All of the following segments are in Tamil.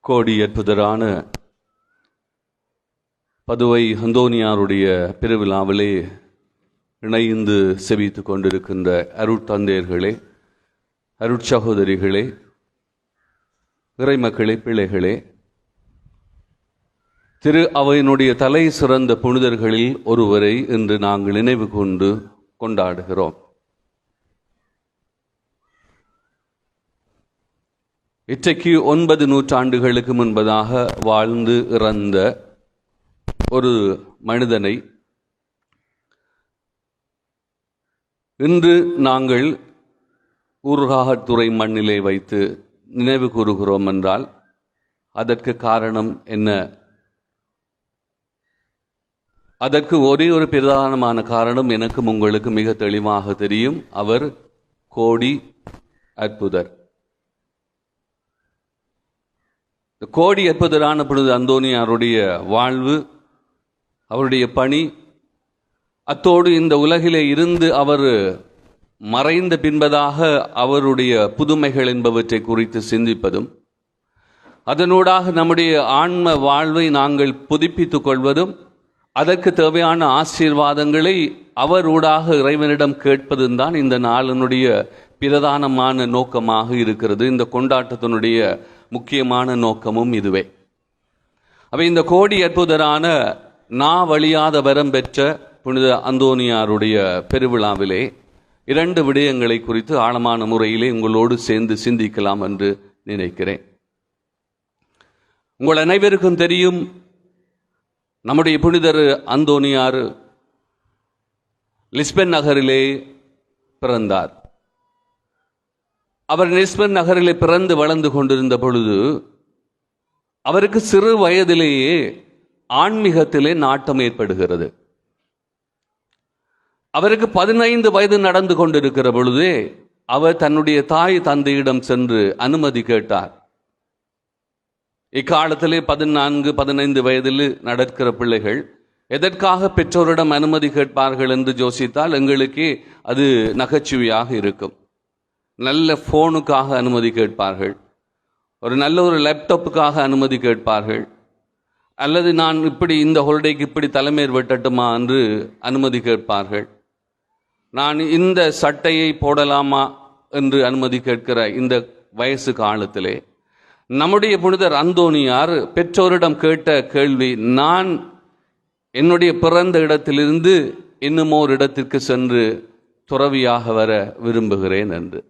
கோடி அற்புதரான பதுவை ஹந்தோனியாருடைய பெருவிழாவிலே இணைந்து செவித்து கொண்டிருக்கின்ற அருட்தந்தையர்களே அருட்சகோதரிகளே இறைமக்களே பிள்ளைகளே திரு அவையினுடைய தலை சிறந்த புனிதர்களில் ஒருவரை இன்று நாங்கள் நினைவு கொண்டு கொண்டாடுகிறோம். இன்றைக்கு ஒன்பது நூற்றாண்டுகளுக்கு முன்பதாக வாழ்ந்து இறந்த ஒரு மனிதனை இன்று நாங்கள் ஊர்காகத்துறை மண்ணிலே வைத்து நினைவு கூறுகிறோம் என்றால் அதற்கு காரணம் என்ன? அதற்கு ஒரே ஒரு பிரதானமான காரணம் எனக்கும் உங்களுக்கு மிக தெளிவாக தெரியும். அவர் கோடி அற்புதர். இந்த கோடி அற்புதரான பொழுது அந்தோனியாருடைய வாழ்வு அவருடைய பணி அத்தோடு இந்த உலகிலே இருந்து அவர் மறைந்த பின்பதாக அவருடைய புதுமைகள் என்பவற்றை குறித்து சிந்திப்பதும் அதனூடாக நம்முடைய ஆன்ம வாழ்வை நாங்கள் புதுப்பித்துக் கொள்வதும் அதற்கு தேவையான ஆசீர்வாதங்களை அவரூடாக இறைவனிடம் கேட்பதும் தான் இந்த நாளினுடைய பிரதானமான நோக்கமாக இருக்கிறது. இந்த கொண்டாட்டத்தினுடைய முக்கியமான நோக்கமும் இதுவே. அவை இந்த கோடி அற்புதரான நா வழியாத வரம் பெற்ற புனித அந்தோனியாருடைய பெருவிழாவிலே இரண்டு விடயங்களை குறித்து ஆழமான முறையிலே உங்களோடு சேர்ந்து சிந்திக்கலாம் என்று நினைக்கிறேன். உங்கள் அனைவருக்கும் தெரியும் நம்முடைய புனிதர் அந்தோனியார் லிஸ்பென் நகரிலே பிறந்தார். அவர் நெஸ்பர் நகரிலே பிறந்து வளர்ந்து கொண்டிருந்த பொழுது அவருக்கு சிறு வயதிலேயே ஆன்மீகத்திலே நாட்டம் ஏற்படுகிறது. அவருக்கு பதினைந்து வயது நடந்து கொண்டிருக்கிற பொழுதே அவர் தன்னுடைய தாய் தந்தையிடம் சென்று அனுமதி கேட்டார். இக்காலத்திலே பதினான்கு பதினைந்து வயதில் நடக்கிற பிள்ளைகள் எதற்காக பெற்றோரிடம் அனுமதி கேட்பார்கள் என்று யோசித்தால் எங்களுக்கே அது நகைச்சுவையாக இருக்கும். நல்ல ஃபோனுக்காக அனுமதி கேட்பார்கள். ஒரு நல்ல ஒரு லேப்டாப்புக்காக அனுமதி கேட்பார்கள். அல்லது நான் இப்படி இந்த ஹொலிடேக்கு இப்படி தலைமையர் வெட்டட்டுமா என்று அனுமதி கேட்பார்கள். நான் இந்த சட்டையை போடலாமா என்று அனுமதி கேட்கிற இந்த வயசு காலத்திலே நம்முடைய புனிதர் அந்தோனியார் பெற்றோரிடம் கேட்ட கேள்வி நான் என்னுடைய பிறந்த இடத்திலிருந்து இன்னும் ஓர் இடத்திற்கு சென்று துறவியாக வர விரும்புகிறேன் என்று.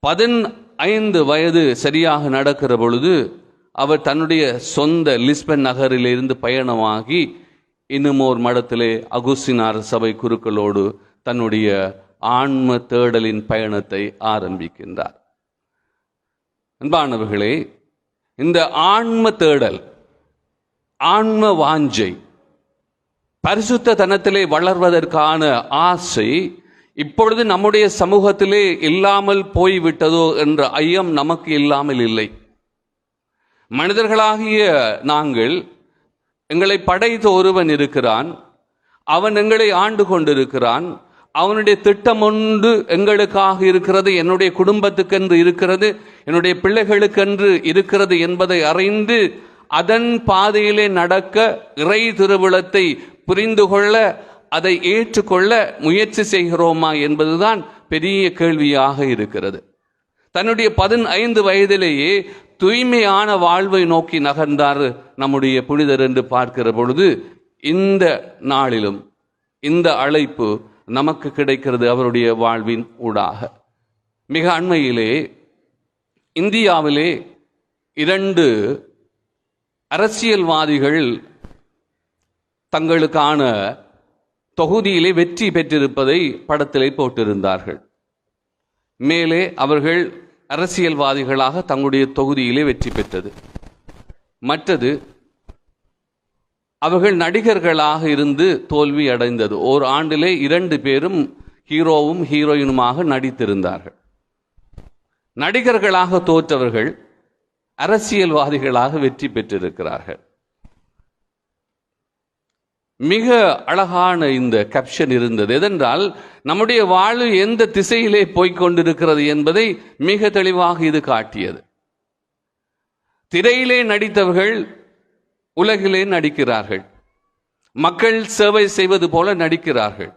பதினைந்து வயது சரியாக நடக்கிற பொழுது அவர் தன்னுடைய சொந்த லிஸ்பன் நகரிலிருந்து பயணமாகி இன்னும் மடத்திலே அகுசினார் சபை குருக்களோடு தன்னுடைய ஆன்ம தேடலின் பயணத்தை ஆரம்பிக்கின்றார். அன்பானவர்களே இந்த ஆன்ம தேடல் ஆன்ம வாஞ்சை பரிசுத்த தனத்திலே வளர்வதற்கான ஆசை இப்பொழுது நம்முடைய சமூகத்திலே இல்லாமல் போய்விட்டதோ என்ற ஐயம் நமக்கு இல்லாமல் இல்லை. மனிதர்களாகிய நாங்கள் எங்களை படைத்த ஒருவன் இருக்கிறான் அவன் எங்களை ஆண்டு கொண்டிருக்கிறான் அவனுடைய திட்டம் ஒன்று எங்களுக்காக இருக்கிறது என்னுடைய குடும்பத்துக்கென்று இருக்கிறது என்னுடைய பிள்ளைகளுக்கென்று இருக்கிறது என்பதை அறிந்து அதன் பாதையிலே நடக்க இறை திருவிழத்தை புரிந்து கொள்ள அதை ஏற்றுக்கொள்ள முயற்சி செய்கிறோமா என்பதுதான் பெரிய கேள்வியாக இருக்கிறது. தன்னுடைய பதினைந்து வயதிலேயே தூய்மையான வாழ்வை நோக்கி நகர்ந்தார் நம்முடைய புனிதர் என்று பார்க்கிற பொழுது இந்த நாளிலும் இந்த அழைப்பு நமக்கு கிடைக்கிறது அவருடைய வாழ்வின் ஊடாக. மிக அண்மையிலே இந்தியாவிலே இரண்டு அரசியல்வாதிகள் தங்களுக்கான தொகுதியிலே வெற்றி பெற்றிருப்பதை படத்திலே போட்டிருந்தார்கள். மேலே அவர்கள் அரசியல்வாதிகளாக தங்களுடைய தொகுதியிலே வெற்றி பெற்றது. மற்றது அவர்கள் நடிகர்களாக இருந்து தோல்வி அடைந்தது. ஓர் ஆண்டிலே இரண்டு பேரும் ஹீரோவும் ஹீரோயினுமாக நடித்திருந்தார்கள். நடிகர்களாக தோற்றவர்கள் அரசியல்வாதிகளாக வெற்றி பெற்றிருக்கிறார்கள். மிக அழகான இந்த கேப்ஷன் இருந்தது. எதென்றால் நம்முடைய வாழ்வு எந்த திசையிலே போய்கொண்டிருக்கிறது என்பதை மிக தெளிவாக இது காட்டியது. திரையிலே நடித்தவர்கள் உலகிலே நடிக்கிறார்கள். மக்கள் சேவை செய்வது போல நடிக்கிறார்கள்.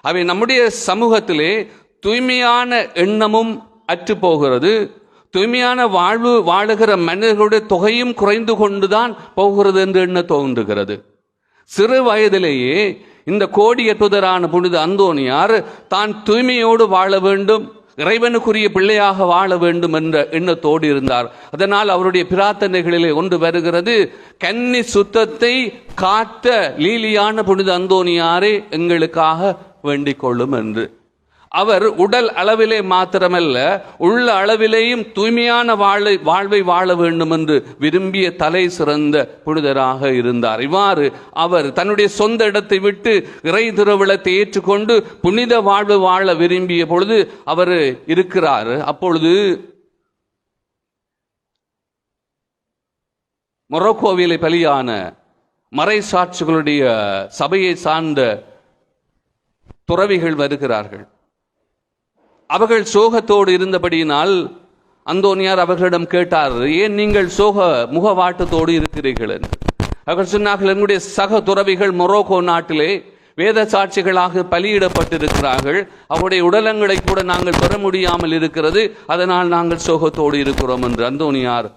அவை நம்முடைய சமூகத்திலே தூய்மையான எண்ணமும் அற்று போகிறது. தூய்மையான வாழ்வு வாழுகிற மனிதர்களுடைய தொகையும் குறைந்து கொண்டுதான் போகிறது என்று எண்ண தோன்றுகிறது. சிறு வயதிலேயே இந்த கோடிய தூதரான புனித அந்தோனியார் தான் தூய்மையோடு வாழ வேண்டும் இறைவனுக்குரிய பிள்ளையாக வாழ வேண்டும் என்ற எண்ணத்தோடு இருந்தார். அதனால் அவருடைய பிரார்த்தனைகளிலே ஒன்று வருகிறது கன்னி சுத்தத்தை காத்த லீலியான புனித அந்தோனியாரே எங்களுக்காக வேண்டிக் கொள்ளும் என்று. அவர் உடல் அளவிலே மாத்திரமல்ல உள்ள அளவிலேயும் தூய்மையான வாழை வாழ்வை வாழ வேண்டும் என்று விரும்பிய தலை சிறந்த புனிதராக இருந்தார். இவ்வாறு அவர் தன்னுடைய சொந்த இடத்தை விட்டு இறை திருவிழத்தை ஏற்றுக்கொண்டு புனித வாழ்வு வாழ விரும்பிய பொழுது அவர் இருக்கிறார். அப்பொழுது மொரோக்கோவிலை பலியான மறை சாட்சிகளுடைய சபையை சார்ந்த துறவிகள் வருகிறார்கள். அவர்கள் சோகத்தோடு இருந்தபடியினால் அந்தோனியார் அவர்களிடம் கேட்டார் ஏன் நீங்கள் சோக முகவாட்டத்தோடு இருக்கிறீர்கள் என்று? அவர்கள் சொன்னார்கள் என்னுடைய சக துறவிகள் மொரோக்கோ நாட்டிலே வேத சாட்சிகளாக பலியிடப்பட்டிருக்கிறார்கள். அவருடைய உடலங்களை கூட நாங்கள் பெற முடியாமல் இருக்கிறது. அதனால் நாங்கள் சோகத்தோடு இருக்கிறோம் என்று அந்தோனியார்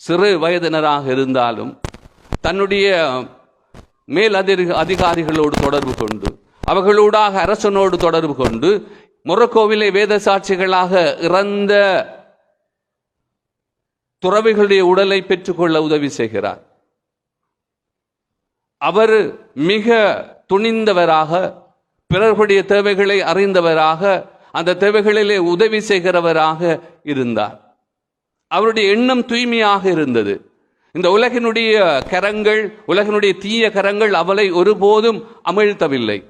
சிறு வயதினராக இருந்தாலும் தன்னுடைய மேல் அதிக அதிகாரிகளோடு தொடர்பு கொண்டு அவர்களூடாக அரசனோடு தொடர்பு கொண்டு மொரக்கோவிலே வேத சாட்சிகளாக இறந்த துறவிகளுடைய உடலை பெற்றுக்கொள்ள உதவி செய்கிறார். அவர் மிக துணிந்தவராக பிறர்களுடைய தேவைகளை அறிந்தவராக அந்த தேவைகளிலே உதவி செய்கிறவராக இருந்தார். அவருடைய எண்ணம் தூய்மையாக இருந்தது. இந்த உலகினுடைய கரங்கள் உலகினுடைய தீய கரங்கள் அவளை ஒருபோதும் அமிழ்த்தவில்லை.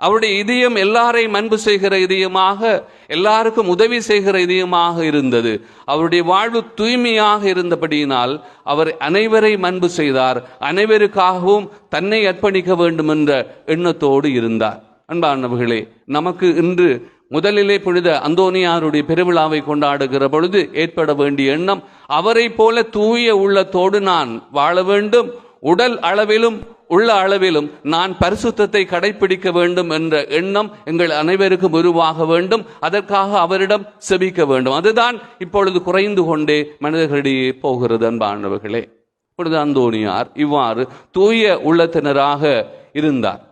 அவருடைய இதயம் எல்லாரையும் அன்பு செய்கிற இதயமாக எல்லாருக்கும் உதவி செய்கிற இதயமாக இருந்தது. அவருடைய வாழ்வு தூய்மையாக இருந்தபடியினால் அவர் அனைவரையும் அன்பு செய்தார். அனைவருக்காகவும் தன்னை அர்ப்பணிக்க வேண்டும் என்ற எண்ணத்தோடு இருந்தார். அன்பானவர்களே நமக்கு இன்று முதலிலே புனித அந்தோனியாருடைய பெருவிழாவை கொண்டாடுகிற பொழுது ஏற்பட வேண்டிய எண்ணம் அவரை போல தூய உள்ளத்தோடு நான் வாழ வேண்டும். உடல் அளவிலும் உள்ள அளவிலும் நான் பரிசுத்தத்தை கடைபிடிக்க வேண்டும் என்ற எண்ணம் எங்கள் அனைவருக்கும் உருவாக வேண்டும். அதற்காக அவரிடம் செபிக்க வேண்டும். அதுதான் இப்பொழுது குறைந்து கொண்டே மனிதர்களிடையே போகிறது அன்பானவர்களே. இப்பொழுது அந்தோனியார் இவ்வாறு தூய உள்ளத்தினராக இருந்தார்.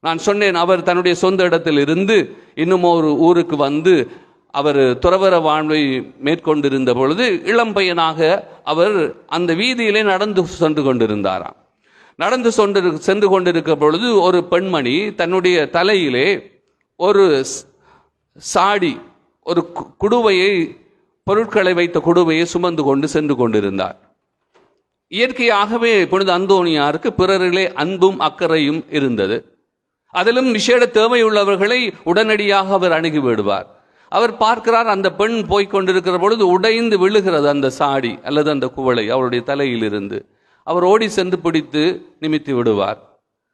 நான் சொன்னேன் அவர் தன்னுடைய சொந்த இடத்தில் இருந்து இன்னும் ஒரு ஊருக்கு வந்து அவர் துறவர வாழ்வை மேற்கொண்டிருந்த பொழுது இளம் பையனாக அவர் அந்த வீதியிலே நடந்து சென்று கொண்டிருந்தாராம். நடந்து சொண்டு சென்று கொண்டிருக்க பொழுது ஒரு பெண்மணி தன்னுடைய தலையிலே ஒரு சாடி ஒரு குடுவையை பொருட்களை வைத்த குடுவையை சுமந்து கொண்டு சென்று கொண்டிருந்தார். இயற்கையாகவே புனித அந்தோணியாருக்கு பிறரிலே அன்பும் அக்கறையும் இருந்தது. அதிலும் விசேட தேவையுள்ளவர்களை உடனடியாக அவர் அணுகி விடுவார். அவர் பார்க்கிறார் அந்த பெண் போய்க் கொண்டிருக்கிற பொழுது உடைந்து விழுகிறது அந்த சாடி அல்லது அந்த குவளை அவருடைய தலையிலிருந்து. அவர் ஓடி சென்று பிடித்து நிமித்தி விடுவார்.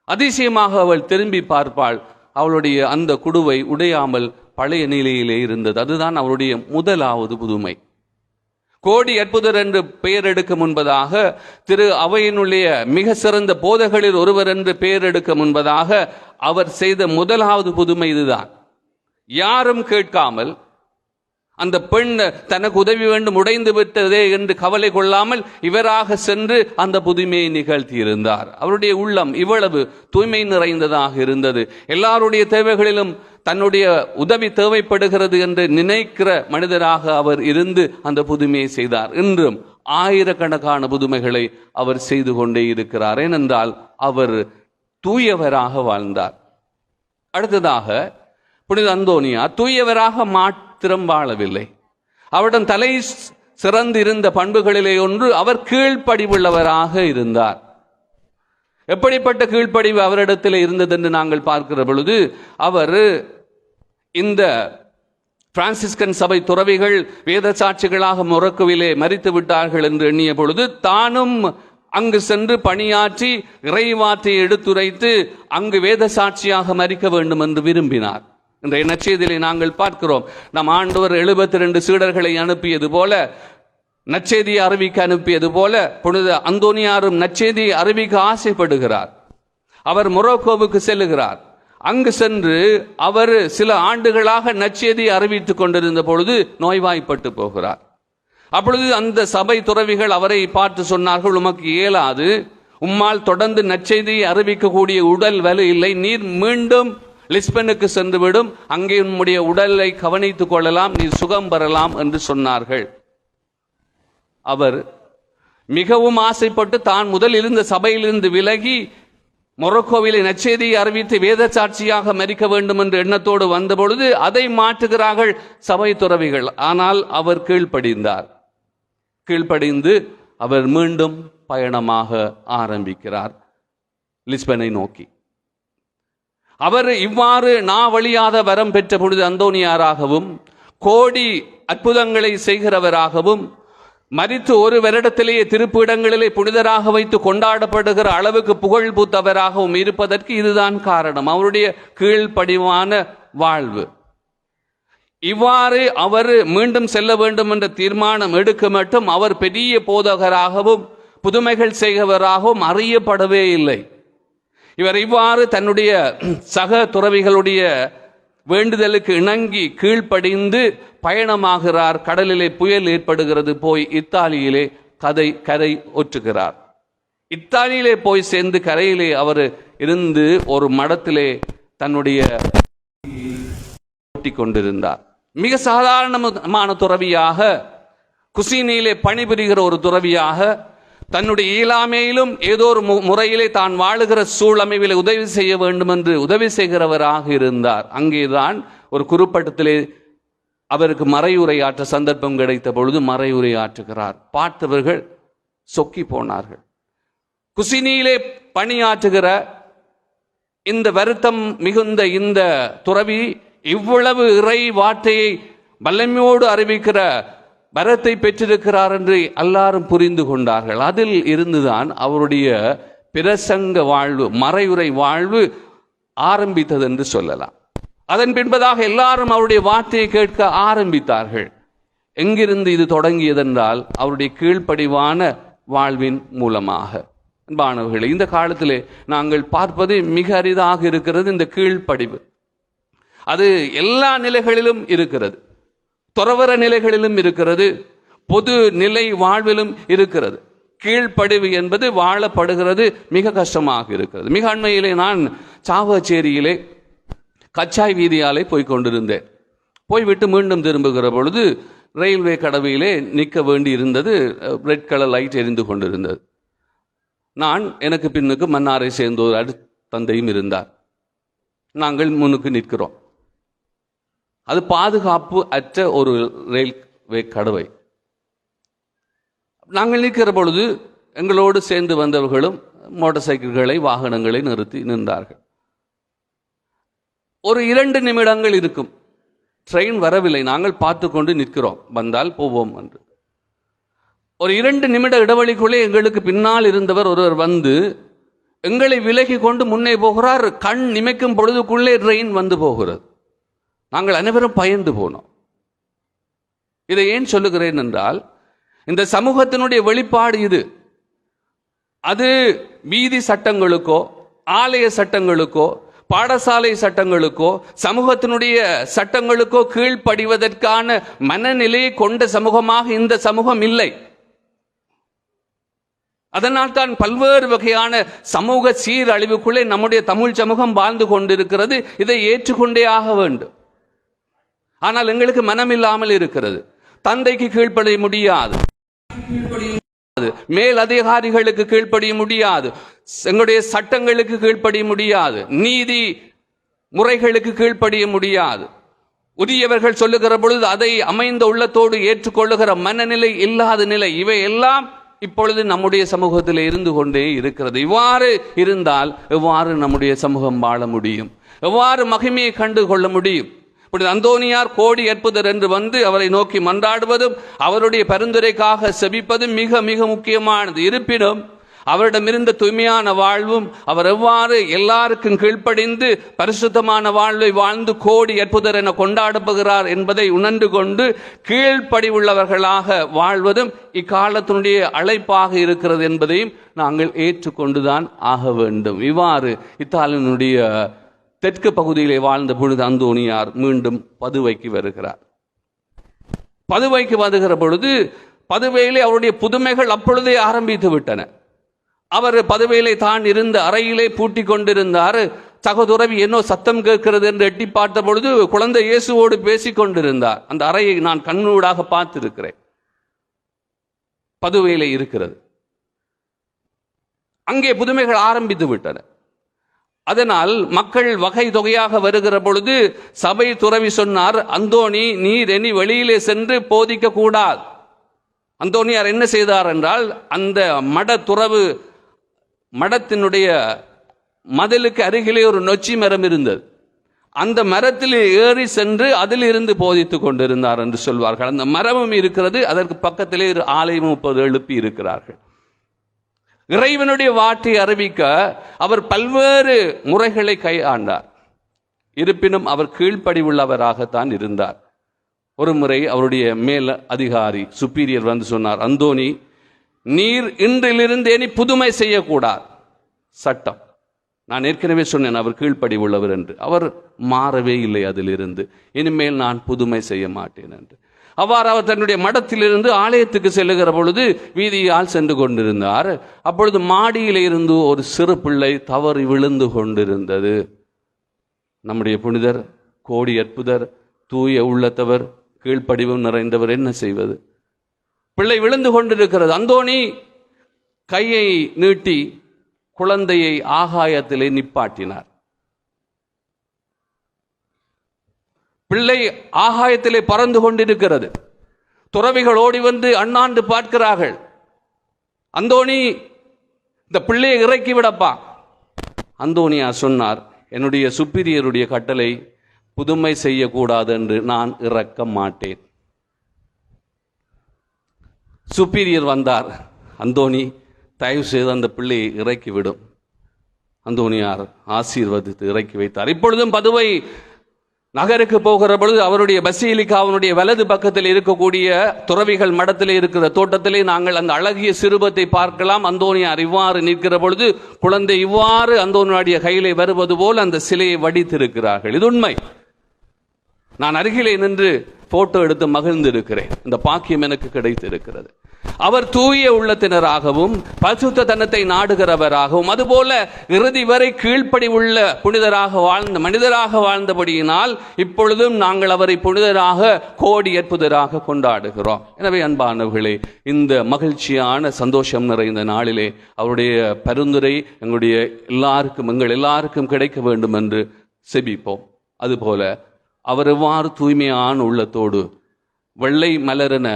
அதிசயமாக அவள் திரும்பி பார்ப்பாள். அவளுடைய அந்த குடுவை உடையாமல் பழைய நிலையிலே இருந்தது. அதுதான் அவருடைய முதலாவது புதுமை. கோடி அற்புதர் என்று பெயர் எடுக்க முன்பதாக திரு அவையினுடைய மிக சிறந்த போதகளில் ஒருவர் என்று பெயர் எடுக்க முன்பதாக அவர் செய்த முதலாவது புதுமை இதுதான். யாரும் கேட்காமல் அந்த பெண் தனக்கு உதவி வேண்டும் உடைந்து விட்டதே என்று கவலை கொள்ளாமல் இவராக சென்று அந்த புதுமையை நிகழ்த்தியிருந்தார். அவருடைய உள்ளம் இவ்வளவு தூய்மை நிறைந்ததாக இருந்தது. எல்லாருடைய தேவைகளிலும் தன்னுடைய உதவி தேவைப்படுகிறது என்று நினைக்கிற மனிதராக அவர் இருந்து அந்த புதுமையை செய்தார். இன்றும் ஆயிரக்கணக்கான புதுமைகளை அவர் செய்து கொண்டே இருக்கிறார். ஏனென்றால் அவர் தூயவராக வாழ்ந்தார். அடுத்ததாக புனித அந்தோனியா தூயவராக மாத்திரம் வாழவில்லை. அவரிடம் தலை சிறந்து இருந்த பண்புகளிலே ஒன்று அவர் கீழ்ப்படிவுள்ளவராக இருந்தார். எப்படிப்பட்ட கீழ்ப்படிவு அவரிடத்தில் இருந்தது என்று நாங்கள் பார்க்கிற பொழுது அவர் இந்த பிரான்சிஸ்கன் சபை துறவிகள் வேத சாட்சிகளாக மொரக்குவிலே மறித்து விட்டார்கள் என்று எண்ணிய பொழுது தானும் அங்கு சென்று பணியாற்றி இறைவாற்றை எடுத்துரைத்து அங்கு வேத சாட்சியாக மறிக்க வேண்டும் என்று விரும்பினார். இன்றைய நச்செய்தியிலே நாங்கள் பார்க்கிறோம். நம் ஆண்டவர் எழுபத்தி ரெண்டு சீடர்களை அனுப்பியது போல நச்செய்தியை அறிவிக்க அனுப்பியது போல புனித அந்தோனியாரும் நச்செய்தியை அறிவிக்க ஆசைப்படுகிறார். அவர் மொரோக்கோவுக்கு செல்லுகிறார். அங்கு சென்று அவர் சில ஆண்டுகளாக நச்செய்தியை அறிவித்துக் கொண்டிருந்த பொழுது நோய்வாய்ப்பட்டு போகிறார். அப்பொழுது அந்த சபை துறவிகள் அவரை பார்த்து சொன்னார்கள் உமக்கு இயலாது. உம்மால் தொடர்ந்து நச்செய்தியை அறிவிக்கக்கூடிய உடல் வலு இல்லை. நீர் மீண்டும் லிஸ்பனுக்கு சென்றுவிடும். அங்கே உன்னுடைய உடலை கவனித்துக் கொள்ளலாம். நீ சுகம் பெறலாம் என்று சொன்னார்கள். அவர் மிகவும் ஆசைப்பட்டு தான் முதல் இருந்த சபையிலிருந்து விலகி மொரக்கோவிலை நச்செய்தியை அறிவித்து வேத சாட்சியாக மறிக்க வேண்டும் என்ற எண்ணத்தோடு வந்தபொழுது அதை மாற்றுகிறார்கள் சபை துறவிகள். ஆனால் அவர் கீழ்ப்படிந்தார். கீழ்ப்படிந்து அவர் மீண்டும் பயணமாக ஆரம்பிக்கிறார். லிஸ்பனை நோக்கி. அவர் இவ்வாறு நா வழியாத வரம் பெற்ற பொழுது அந்தோனியாராகவும் கோடி அற்புதங்களை செய்கிறவராகவும் மரித்து ஒரு வருடத்திலேயே திருப்பிடங்களிலே புனிதராக வைத்து கொண்டாடப்படுகிற அளவுக்கு புகழ் பூத்தவராகவும் இருப்பதற்கு இதுதான் காரணம். அவருடைய கீழ்ப்படிவான வாழ்வு. இவ்வாறு அவர் மீண்டும் செல்ல வேண்டும் என்ற தீர்மானம் எடுக்க மட்டும் அவர் பெரிய போதகராகவும் புதுமைகள் செய்கிறவராகவும் அறியப்படவே இல்லை. இவர் இவ்வாறு தன்னுடைய சக துறவிகளுடைய வேண்டுதலுக்கு இணங்கி கீழ்ப்படிந்து பயணமாகிறார். கடலிலே புயல் ஏற்படுகிறது. போய் இத்தாலியிலே கதை கரை ஒற்றுகிறார். இத்தாலியிலே போய் சேர்ந்து கரையிலே அவர் இருந்து ஒரு மடத்திலே தன்னுடைய ஓட்டிக் கொண்டிருந்தார். மிக சாதாரணமான துறவியாக குசினியிலே பணிபுரிகிற ஒரு துறவியாக தன்னுடைய இயலாமையிலும் ஏதோ ஒரு மு- முறையிலே தான் வாழுகிற சூழமைவில் உதவி செய்ய வேண்டும் என்று உதவி செய்கிறவராக இருந்தார். அங்கேதான் ஒரு குறுப்பட்டத்திலே அவருக்கு மறையுரையாற்ற சந்தர்ப்பம் கிடைத்த பொழுது மறையுரையாற்றுகிறார். பார்த்தவர்கள் சொக்கி போனார்கள். குசினியிலே பணியாற்றுகிற இந்த வருத்தம் மிகுந்த இந்த துறவி இவ்வளவு இறை வார்த்தையை வல்லமையோடு அறிவிக்கிற வரத்தை பெற்றிருக்கிறார் என்று எல்லாரும் புரிந்து கொண்டார்கள். அதில் இருந்துதான் அவருடைய பிரசங்க வாழ்வு மறையுறை வாழ்வு ஆரம்பித்தது என்று சொல்லலாம். அதன் பின்பதாக எல்லாரும் அவருடைய வார்த்தையை கேட்க ஆரம்பித்தார்கள். எங்கிருந்து இது தொடங்கியதென்றால் அவருடைய கீழ்ப்படிவான வாழ்வின் மூலமாக. அன்பானவர்களே இந்த காலத்திலே நாங்கள் பார்ப்பது மிக அரிதாக இருக்கிறது இந்த கீழ்ப்படிவு. அது எல்லா நிலைகளிலும் இருக்கிறது. துறவர நிலைகளிலும் இருக்கிறது பொது நிலை வாழ்விலும் இருக்கிறது. கீழ்ப்படிவு என்பது வாழப்படுகிறது மிக கஷ்டமாக இருக்கிறது. மிக அண்மையிலே நான் சாவச்சேரியிலே கச்சாய் வீதியாலே போய் கொண்டிருந்தேன். போய்விட்டு மீண்டும் திரும்புகிற பொழுது ரயில்வே கடவையிலே நிற்க வேண்டி இருந்தது ரெட் கலர் லைட் எரிந்து கொண்டிருந்தது. நான் எனக்கு பின்னுக்கு மன்னாரை சேர்ந்த ஒரு அடு தந்தையும் இருந்தார். நாங்கள் முன்னுக்கு நிற்கிறோம். அது பாதுகாப்பு அற்ற ஒரு ரயில்வே கடவை. நாங்கள் நிற்கிற பொழுது எங்களோடு சேர்ந்து வந்தவர்களும் மோட்டார் சைக்கிள்களை வாகனங்களை நிறுத்தி நின்றார்கள். ஒரு இரண்டு நிமிடங்கள் இருக்கும். ட்ரெயின் வரவில்லை. நாங்கள் பார்த்து கொண்டு நிற்கிறோம். வந்தால் போவோம் என்று. ஒரு இரண்டு நிமிட இடைவெளிக்குள்ளே எங்களுக்கு பின்னால் இருந்தவர் ஒருவர் வந்து எங்களை விலகி கொண்டு முன்னே போகிறார். கண் நிமைக்கும் பொழுதுக்குள்ளே ட்ரெயின் வந்து போகிறது. நாங்கள் அனைவரும் பயந்து போனோம். இதை ஏன் சொல்லுகிறேன் என்றால் இந்த சமூகத்தினுடைய வெளிப்பாடு இது. அது வீதி சட்டங்களுக்கோ ஆலய சட்டங்களுக்கோ பாடசாலை சட்டங்களுக்கோ சமூகத்தினுடைய சட்டங்களுக்கோ கீழ்ப்படிவதற்கான மனநிலையை கொண்ட சமூகமாக இந்த சமூகம் இல்லை. அதனால் தான் பல்வேறு வகையான சமூக சீரழிவுக்குள்ளே நம்முடைய தமிழ் சமூகம் வாழ்ந்து கொண்டிருக்கிறது. இதை ஏற்றுக்கொண்டே ஆக வேண்டும். ஆனால் எங்களுக்கு மனமில்லாமல் இருக்கிறது. தந்தைக்கு கீழ்ப்படிய முடியாது. மேல் அதிகாரிகளுக்கு கீழ்ப்படிய முடியாது. எங்களுடைய சட்டங்களுக்கு கீழ்ப்படிய முடியாது. நீதி முறைகளுக்கு கீழ்ப்படிய முடியாது. உரியவர்கள் சொல்லுகிற பொழுது அதை அமைந்த உள்ளத்தோடு ஏற்றுக்கொள்ளுகிற மனநிலை இல்லாத நிலை இவை எல்லாம் இப்பொழுது நம்முடைய சமூகத்தில் இருந்து கொண்டே இருக்கிறது. இவ்வாறு இருந்தால் எவ்வாறு நம்முடைய சமூகம் வாழ முடியும்? எவ்வாறு மகிமையை கண்டு கொள்ள முடியும்? இப்படி அந்தோனியார் கோடி அற்புதர் என்று வந்து அவரை நோக்கி மன்றாடுவதும் அவருடைய பரிந்துரைக்காக செபிப்பதும் மிக மிக முக்கியமானது. இருப்பினும் அவரிடமிருந்த தூய்மையான வாழ்வும் அவர் எவ்வாறு எல்லாருக்கும் கீழ்ப்படிந்து பரிசுத்தமான வாழ்வை வாழ்ந்து கோடி அற்புதர் என கொண்டாடப்படுகிறார் என்பதை உணர்ந்து கொண்டு கீழ்ப்படிவுள்ளவர்களாக வாழ்வதும் இக்காலத்தினுடைய அழைப்பாக இருக்கிறது என்பதையும் நாங்கள் ஏற்றுக்கொண்டுதான் ஆக வேண்டும். இவ்வாறு இத்தாலியனுடைய தெற்கு பகுதியிலே வாழ்ந்த பொழுது அந்தோணியார் மீண்டும் பதுவைக்கு வருகிறார். பதுவைக்கு வருகிற பொழுது பதுவையிலே அவருடைய புதுமைகள் அப்பொழுதே ஆரம்பித்து விட்டன. அவர் பதுவையிலே தான் இருந்த அறையிலே பூட்டி கொண்டிருந்தார். சகோதரவி என்னோ சத்தம் கேட்கிறது? என்று எட்டி பார்த்த பொழுது குழந்தை இயேசுவோடு பேசிக் கொண்டிருந்தார். அந்த அறையை நான் கண்ணூடாக பார்த்திருக்கிறேன். பதுவையிலே இருக்கிறது. அங்கே புதுமைகள் ஆரம்பித்து விட்டன. அதனால் மக்கள் வகை தொகையாக வருகிற பொழுது சபை துறவி சொன்னார் அந்தோணி நீர் இனி வெளியிலே சென்று போதிக்க கூடாது. அந்தோணியார் என்ன செய்தார் என்றால் அந்த மட துறவு மடத்தினுடைய மதிலுக்கு அருகிலே ஒரு நொச்சி மரம் இருந்தது. அந்த மரத்தில் ஏறி சென்று அதில் இருந்து போதித்துக் கொண்டிருந்தார் என்று சொல்வார்கள். அந்த மரமும் இருக்கிறது அதற்கு பக்கத்திலே ஒரு ஆலயம் முப்பது எழுப்பி இருக்கிறார்கள். இறைவனுடைய வாட்டை அறிவிக்க அவர் பல்வேறு முறைகளை கையாண்டார். இருப்பினும் அவர் கீழ்ப்படிவுள்ளவராகத்தான் இருந்தார். ஒரு முறை அவருடைய மேல் அதிகாரி சுப்பீரியர் வந்து சொன்னார் அந்தோனி நீர் இன்றிலிருந்து இனி புதுமை செய்யக்கூடாது. சட்டம். நான் ஏற்கனவே சொன்னேன் அவர் கீழ்ப்படி உள்ளவர் என்று. அவர் மாறவே இல்லை அதிலிருந்து. இனிமேல் நான் புதுமை செய்ய மாட்டேன் என்று. அவ்வாறு அவர் தன்னுடைய மடத்திலிருந்து ஆலயத்துக்கு செல்லுகிற பொழுது வீதியால் சென்று கொண்டிருந்தார். அப்பொழுது மாடியிலே இருந்து ஒரு சிறு பிள்ளை தவறி விழுந்து கொண்டிருந்தது. நம்முடைய புனிதர் கோடி அற்புதர் தூய உள்ளத்தவர் கீழ்ப்படிவும் நிறைந்தவர் என்ன செய்வது? பிள்ளை விழுந்து கொண்டிருக்கிறது. அந்தோணி கையை நீட்டி குழந்தையை ஆகாயத்திலே நிப்பாட்டினார். பிள்ளை ஆகாயத்திலே பறந்து கொண்டிருக்கிறது. துறவிகள் ஓடி வந்து அண்ணாண்டு பார்க்கிறார்கள். அந்தோணி இந்த பிள்ளையை இறக்கி விடப்பா. அந்தோனியா சொன்னார் என்னுடைய சுப்பீரியருடைய கட்டளை புதுமை செய்யக்கூடாது என்று நான் இறக்க மாட்டேன். சுப்பீரியர் வந்தார். அந்தோணி தயவு செய்து அந்த பிள்ளையை இறக்கிவிடும் அந்தோனியார் ஆசீர்வதித்து இறக்கி வைத்தார். இப்பொழுதும் பதுவை நகருக்கு போகிற பொழுது அவருடைய பசீலிக்காவனுடைய வலது பக்கத்தில் இருக்கக்கூடிய துறவிகள் மடத்திலே இருக்கிற தோட்டத்திலே நாங்கள் அந்த அழகிய சிறுபத்தை பார்க்கலாம். அந்தோனியார் இவ்வாறு நிற்கிற பொழுது குழந்தை இவ்வாறு அந்தோனியாருடைய கையிலே வருவது போல் அந்த சிலையை வடித்திருக்கிறார்கள். இது உண்மை. நான் அருகிலே நின்று போட்டோ எடுத்து மகிழ்ந்திருக்கிறேன். இந்த பாக்கியம் எனக்கு கிடைத்திருக்கிறது. அவர் தூய உள்ளத்தினராகவும் பரிசுத்த தனத்தை நாடுகிறவராகவும் அதுபோல இறுதி வரை கீழ்ப்படி உள்ள புனிதராக வாழ்ந்த மனிதராக வாழ்ந்தபடியினால் இப்பொழுதும் நாங்கள் அவரை புனிதராக கோடி எற்புதராக கொண்டாடுகிறோம். எனவே அன்பானவர்களே இந்த மகிழ்ச்சியான சந்தோஷம் நிறைந்த நாளிலே அவருடைய பரிந்துரை எங்களுடைய எல்லாருக்கும் எங்கள் எல்லாருக்கும் கிடைக்க வேண்டும் என்று செபிப்போம். அதுபோல அவர் எவ்வாறு தூய்மையான உள்ளத்தோடு வெள்ளை மலரென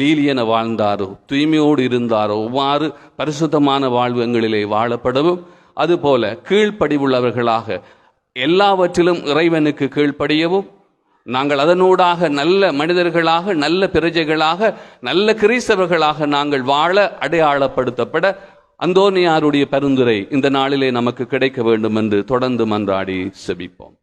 லீலியென வாழ்ந்தாரோ தூய்மையோடு இருந்தாரோ எவ்வாறு பரிசுத்தமான வாழ்வு எங்களிலே வாழப்படவும். அதுபோல கீழ்ப்படிவுள்ளவர்களாக எல்லாவற்றிலும் இறைவனுக்கு கீழ்ப்படியவும். நாங்கள் அதனூடாக நல்ல மனிதர்களாக நல்ல பிரஜைகளாக நல்ல கிறிஸ்தவர்களாக நாங்கள் வாழ அடையாளப்படுத்தப்பட அந்தோனியாருடைய பரிந்துரை இந்த நாளிலே நமக்கு கிடைக்க வேண்டும் என்று தொடர்ந்து மன்றாடி செபிப்போம்.